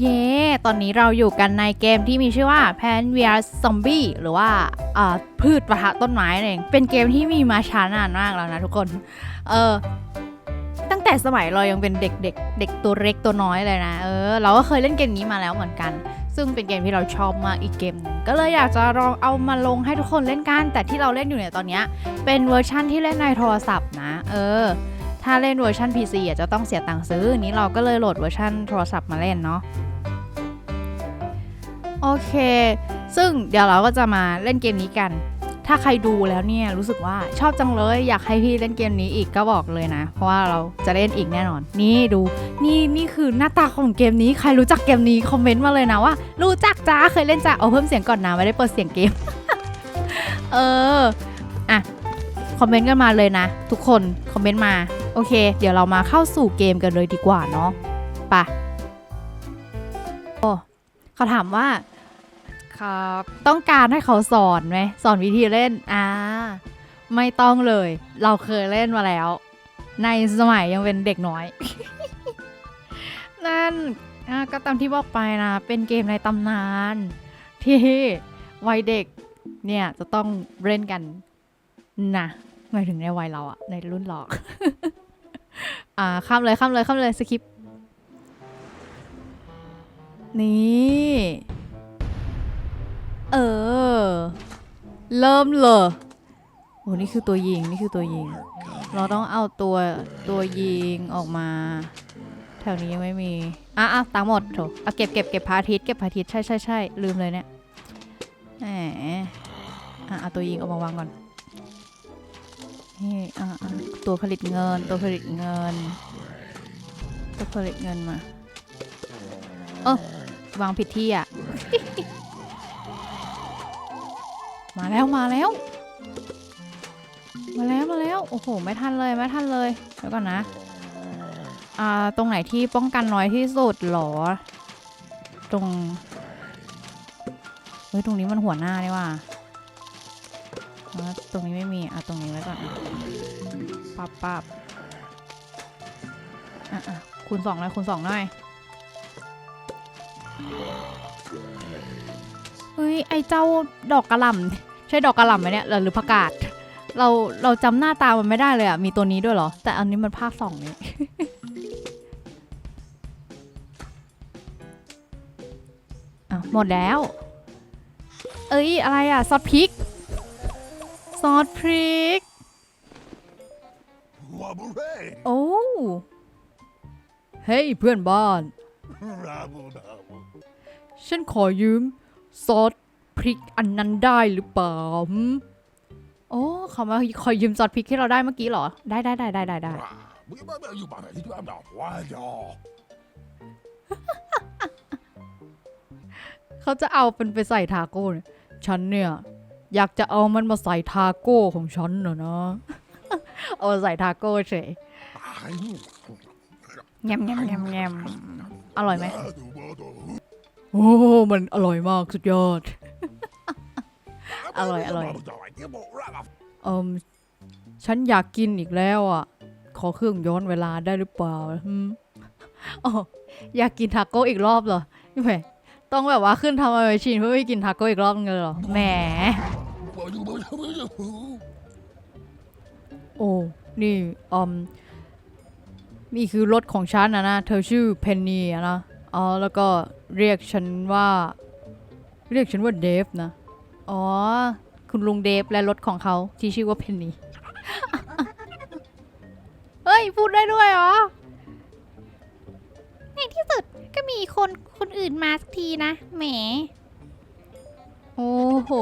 เย้ ตอนนี้เราอยู่กันในเกมที่มีชื่อว่า Pan vs Zombie หรือว่าพืชประทะต้นไม้นั่นเอง เป็นเกมที่มีมาช้านานมากแล้วนะทุกคน เออ ตั้งแต่สมัยเรายังเป็นเด็กๆเด็กตัวเล็กตัวน้อยเลยนะ เออ เราก็เคยเล่นเกมนี้มาแล้วเหมือนกัน ซึ่งเป็นเกมที่เราชอบมากอีกเกมหนึ่งก็เลยอยากจะลองเอามาลงให้ทุกคนเล่นกัน แต่ที่เราเล่นอยู่เนี่ยตอนนี้เป็นเวอร์ชั่นที่เล่นในโทรศัพท์นะ เออ ถ้าเล่นเวอร์ชัน PC อะจะต้องเสียตังค์ซื้อนนี้เราก็เลยโหลดเวอร์ชันโทรศัพท์มาเล่นเนาะ โอเค ซึ่งเดี๋ยวเราก็จะมาเล่นเกมนี้กัน ถ้าใครดูแล้วเนี่ยรู้สึกว่าชอบจังเลยอยากให้พี่เล่นเกมนี้อีกก็บอกเลยนะ เพราะว่าเราจะเล่นอีกแน่นอน นี่ดู นี่นี่คือหน้าตาของเกมนี้ ใครรู้จักเกมนี้คอมเมนต์มาเลยนะว่ารู้จักจ้าเคยเล่นจ้าเอาเพิ่มเสียงก่อนนะไม่ได้เปิดเสียงเกม เออ อะคอมเมนต์กันมาเลยนะ ทุกคน คอมเมนต์มา โอเค เดี๋ยวเรามาเข้าสู่เกมกันเลยดีกว่าเนาะไปะโอ้เขาถามว่าครับต้องการให้เขาสอนไหมสอนวิธีเล่นอ่าไม่ต้องเลย เราเคยเล่นมาแล้ว ในสมัยยังเป็นเด็กน้อย นั่นอะก็ตามที่บอกไปนะ เป็นเกมในตำนาน ที่วัยเด็กเนี่ยจะต้องเล่นกันนะหมายถึงในวัยเราอะในรุ่นเรา อ่าข้ามเลยข้ามเลยข้ามเลยสคิปนี่เออ เริ่มเลยโอ้นี่คือตัวยิง นี่คือตัวยิง เราต้องเอาตัวตัวยิงออกมา แถวนี้ยังไม่มี อะอะตังหมดโถอะเก็บเก็บเก็บพาทิตเก็บพาทิตใช่ใช่ใช่ลืมเลยเนี่ยแหมอะเอาตัวยิงออกมาวางก่อน นี่อะอะตัวผลิตเงิน ตัวผลิตเงิน ตัวผลิตเงินมาเออวางผิดที่อะ มาแล้วมาแล้ว มาแล้วมาแล้ว โอ้โห ไม่ทันเลย ไม่ทันเลยเดี๋ยวก่อนนะ อ่า ตรงไหนที่ป้องกันน้อยที่สุดหรอ ตรง เฮ้ย ตรงนี้มันหัวหน้านี่ว่า ตรงนี้ไม่มีอะตรงนี้ไว้ก่อนปับปับอะอะคูณสองหน่อยคูณสองหน่อยเฮ้ยไอเจ้าดอกกระหล่ำใช่ดอกกระหล่ำไหมเนี่ยหรือหรือผักกาดเราเราจำหน้าตามันไม่ได้เลยอะมีตัวนี้ด้วยเหรอ แต่อันนี้มันภาคสองนี่อะหมดแล้ว เอ้ยอะไรอะซอสพริก ซอสพริก Wabble-ray! โอ้ เฮ้ยเพื่อนบ้าน Rabble-dabble. ฉันขอยืมซอสพริกอันนั้นได้หรือเปล่าหืมโอ้เขามาขอยืมซอสพริกที่เราได้เมื่อกี้เหรอ ได้ได้ได้ได้ได้ได้ Wah, bagaimana you pada itu ada wajah? เขาจะเอาเป็นไปใส่ทาโก้เนี่ยฉันเนี่ย อยากจะเอามันมาใส่ทาโก้ของฉันเนอะนะเอามาใส่ทาโก้เฉย Ayu. แงมแงมแงมแงมอร่อยไหม Badu, badu. โอ้มันอร่อยมากสุดยอด Alloy, alloy. Dia mau ragaf. เอิมฉันอยากกินอีกแล้วอะ ขอเครื่องย้อนเวลาได้หรือเปล่าหืมอ๋ออยากกินทาโก้อีกรอบเหรอนี่แหมต้องแบบว่าขึ้นทำอะไรชินเพื่อไปกินทาโก้อีกรอบนึงเลยเหรอแหม Baju, baju, baju. โอ้ นี่อืมนี่คือรถของฉันนะนะ เธอชื่อเพนนีอะนะอ๋อแล้วก็เรียกฉันว่า เรียกฉันว่าเดฟนะ อ๋อ คุณลุงเดฟและรถของเขาที่ชื่อว่าเพนนีเฮ้ย พูดได้ด้วยเหรอ ในที่สุดก็มีคนคนอื่นมาสักทีนะ แหม โอ้โห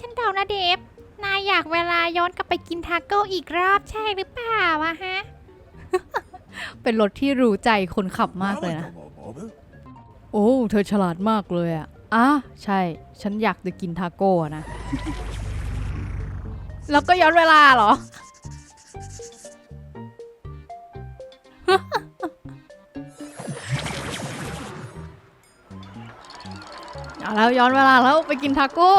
ฉันเดานะเดฟ นายอยากเวลาย้อนกลับไปกินทาโก้อีกรอบใช่หรือเปล่าวะฮะ เป็นรถที่รู้ใจคนขับมากเลยนะ โอ้ เธอฉลาดมากเลยอะอะใช่ ฉันอยากจะกินทาโก้อะนะ แล้วก็ย้อนเวลาเหรอ เอาแล้วย้อนเวลาแล้วไปกินทาโก้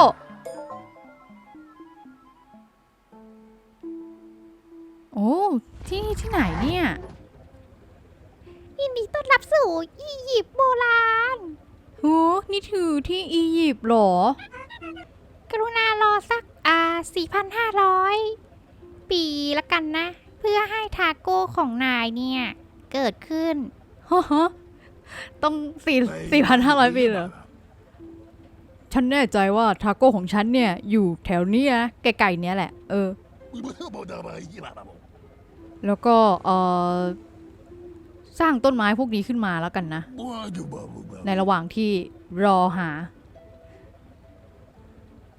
นี่ถือที่อียิปต์เหรอ กรุณารอสักอ่า4,500 ปีละกันนะ เพื่อให้ทาโก้ของนายเนี่ย เกิดขึ้นฮะต้องสี่สี่พันห้าร้อยปีเหรอ ฉันแน่ใจว่าทาโก้ของฉันเนี่ย อยู่แถวเนี้ยไกลๆเนี้ยแหละ เออ แล้วก็เออ สร้างต้นไม้พวกนี้ขึ้นมาแล้วกันนะ ในระหว่างที่รอหา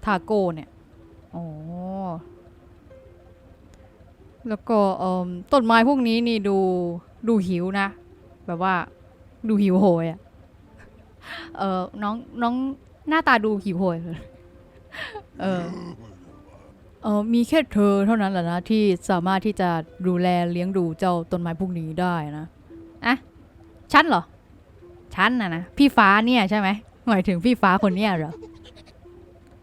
ทาโก้เนี่ยอ๋อแล้วก็เอิ่มต้นไม้พวกนี้นี่ดูดูหิวนะ แบบว่าดูหิวโหยอะเออน้องน้องหน้าตาดูหิวโหยเลยเออเออมีแค่เธอเท่านั้นแหละนะที่สามารถที่จะดูแลเลี้ยงดูเจ้าต้นไม้พวกนี้ได้นะ อะฉันเหรอ ฉันนะนะ พี่ฟ้าเนี่ยใช่ไหมหมายถึงพี่ฟ้าคนเนี้ยเหรอ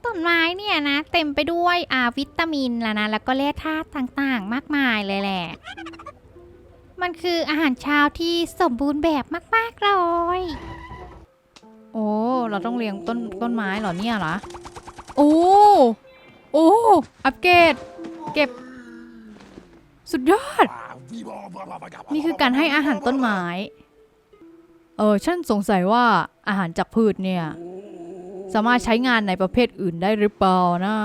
ต้นไม้เนี่ยนะ เต็มไปด้วยอาวิตามินแล้วนะแล้วก็แร่ธาตุต่างๆ มากมายเลยแหละ มันคืออาหารเช้าที่สมบูรณ์แบบมากๆเลย โอ้ เราต้องเลี้ยงต้นต้นไม้เหรอเนี่ยเหรอ โอ้ โอ้ อัปเกรด เก็บ สุดยอด นี่คือการให้อาหารต้นไม้ เออ ฉันสงสัยว่าอาหารจากพืชเนี่ย สามารถใช้งานในประเภทอื่นได้หรือเปล่านะ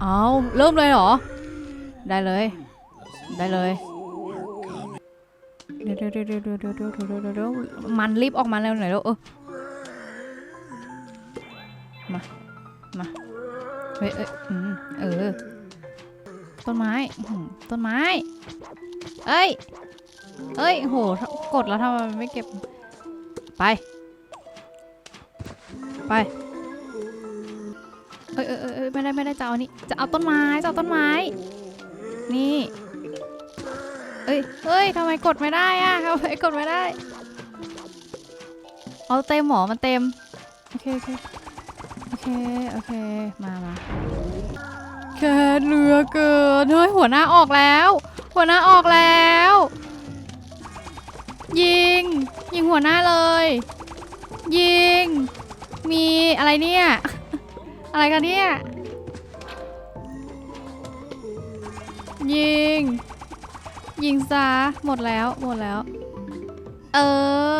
เอาเริ่มเลยเหรอ ได้เลย ได้เลยเดี๋ยวเดี๋ยวเดี๋ยวเดี๋ยวเดี๋ยวมันรีบออกมาแล้วหน่อยแล้วเออ มา มา เฮ้ยเออเออ ต้นไม้ต้นไม้ เอ้ย เอ้ยโหกดแล้วทำไมไม่เก็บ ไป ไปเอ้ยเอ้ยเอ้ยเอ้ยไม่ได้ไม่ได้จะเอานี่ จะเอาต้นไม้จะเอาต้นไม้ นี่ เอ้ยเอ้ยทำไมกดไม่ได้อะทำไมกดไม่ได้ เอาเต็มหมอมันเต็ม โอเคโอเคโอเคโอเค มามา แค่เรือเกินเฮ้ยหัวหน้าออกแล้ว หัวหน้าออกแล้ว ยิง ยิงหัวหน้าเลย ยิง มีอะไรเนี่ย อะไรกันเนี่ย ยิง ยิงซะหมดแล้วหมดแล้ว เอ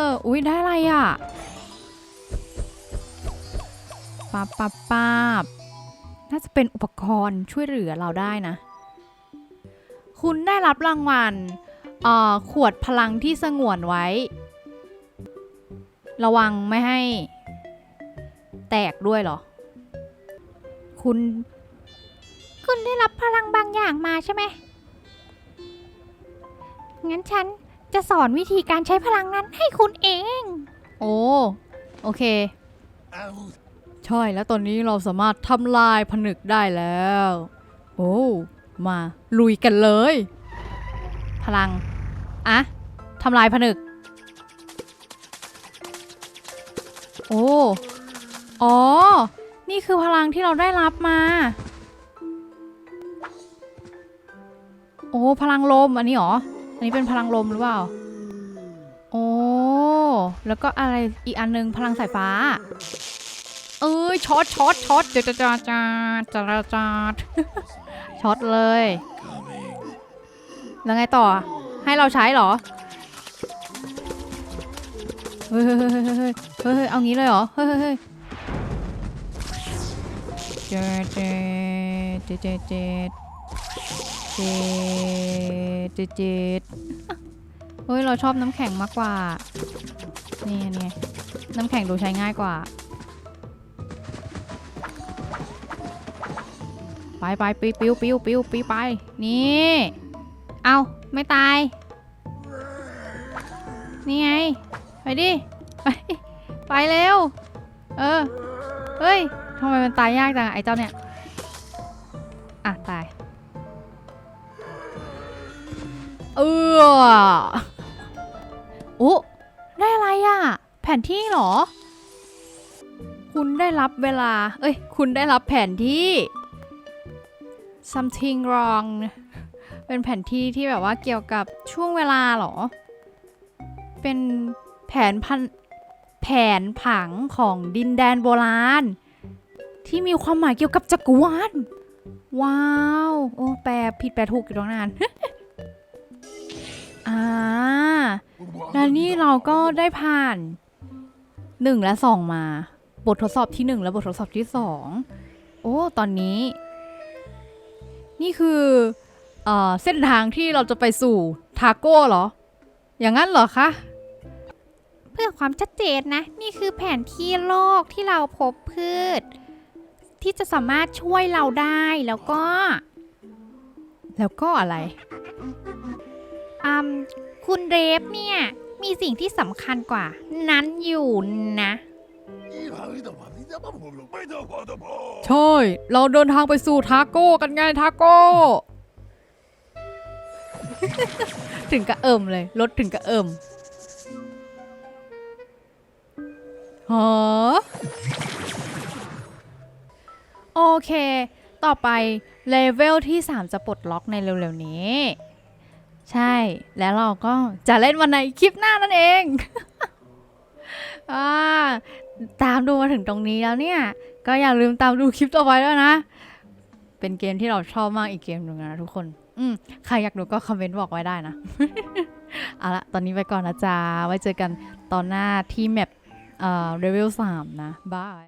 อ อุ้ยได้อะไรอะปับปับปับ น่าจะเป็นอุปกรณ์ช่วยเหลือเราได้นะ คุณได้รับรางวัลขวดพลังที่สงวนไว้ ระวังไม่ให้ แตกด้วยเหรอ คุณ คุณได้รับพลังบางอย่างมาใช่ไหม งั้นฉันจะสอนวิธีการใช้พลังนั้นให้คุณเอง โอ้ โอเค ใช่แล้วตอนนี้เราสามารถทำลายผนึกได้แล้ว โอ้มาลุยกันเลย พลังอะทำลายผนึก โอ้อ๋อ นี่คือพลังที่เราได้รับมา โอ้พลังลมอันนี้หรอ อันนี้เป็นพลังลมหรือเปล่า โอ้แล้วก็อะไรอีกอันนึงพลังสายฟ้า เอ้ยช็อตช็อตช็อตจ้าจ้าจ้าจ้าจ้าช็อตเลย แล้วไงต่อ ให้เราใช้เหรอ เฮ้ยเฮ้ยเฮ้ยเฮ้ยเฮ้ยเฮ้ยเฮ้ยเอางี้เลยเหรอ เฮ้ยเฮ้ยเจเจเจเจ็ดเจ็ดเจ็ดเจ็ดเจ็ดเฮ้ยเราชอบน้ำแข็งมากกว่า นี่นี่น้ำแข็งดูใช้ง่ายกว่า ไปไปปิวปิวปิวปิวปิวไป นี่ เอาไม่ตาย นี่ไง ไปดิ ไปไปเร็ว เออ เฮ้ยทำไมมันตายยากจังไอ้เจ้าเนี่ย อะ ตาย เออโอ้ได้อะไรอะ แผนที่เหรอ คุณได้รับเวลา เอ้ย คุณได้รับแผนที่ something wrong เป็นแผนที่ที่แบบว่าเกี่ยวกับช่วงเวลาเหรอ เป็นแผนพันแผนผังของดินแดนโบราณ ที่มีความหมายเกี่ยวกับจักรวาล ว้าว โอ้ แปลผิดแปลถูกอยู่ตั้งนาน อ่า และนี่เราก็ได้ผ่านหนึ่งและสองมา บททดสอบที่หนึ่งและบททดสอบที่สอง โอ้ ตอนนี้ นี่คือเอ่อเส้นทางที่เราจะไปสู่ทาโก้เหรอ อย่างนั้นเหรอคะ เพื่อความชัดเจนนะ นี่คือแผนที่โลกที่เราพบพืช ที่จะสามารถช่วยเราได้แล้วก็ แล้วก็อะไรอืมคุณเรฟเนี่ย มีสิ่งที่สำคัญกว่า นั้นอยู่นะ ใช่ เราเดินทางไปสู่ทาโก้กันไงทาโก้ ถึงกระเอิมเลย รถถึงกระเอิมฮะโอเค ต่อไปเลเวลที่ 3 จะปลดล็อกในเร็วๆนี้ ใช่ แล้วเราก็จะเล่นวันในคลิปหน้านั่นเอง อ่า ตามดูมาถึงตรงนี้แล้วเนี่ย ก็อย่าลืมตามดูคลิปต่อไปด้วยนะ เป็นเกมที่เราชอบมากอีกเกมหนึ่งนะทุกคน อืมใครอยากดูก็คอมเมนต์บอกไว้ได้นะ เอาละตอนนี้ไปก่อนนะจ๊ะ ไว้เจอกันตอนหน้าที่แมปเอ่อเรเวลสามนะบาย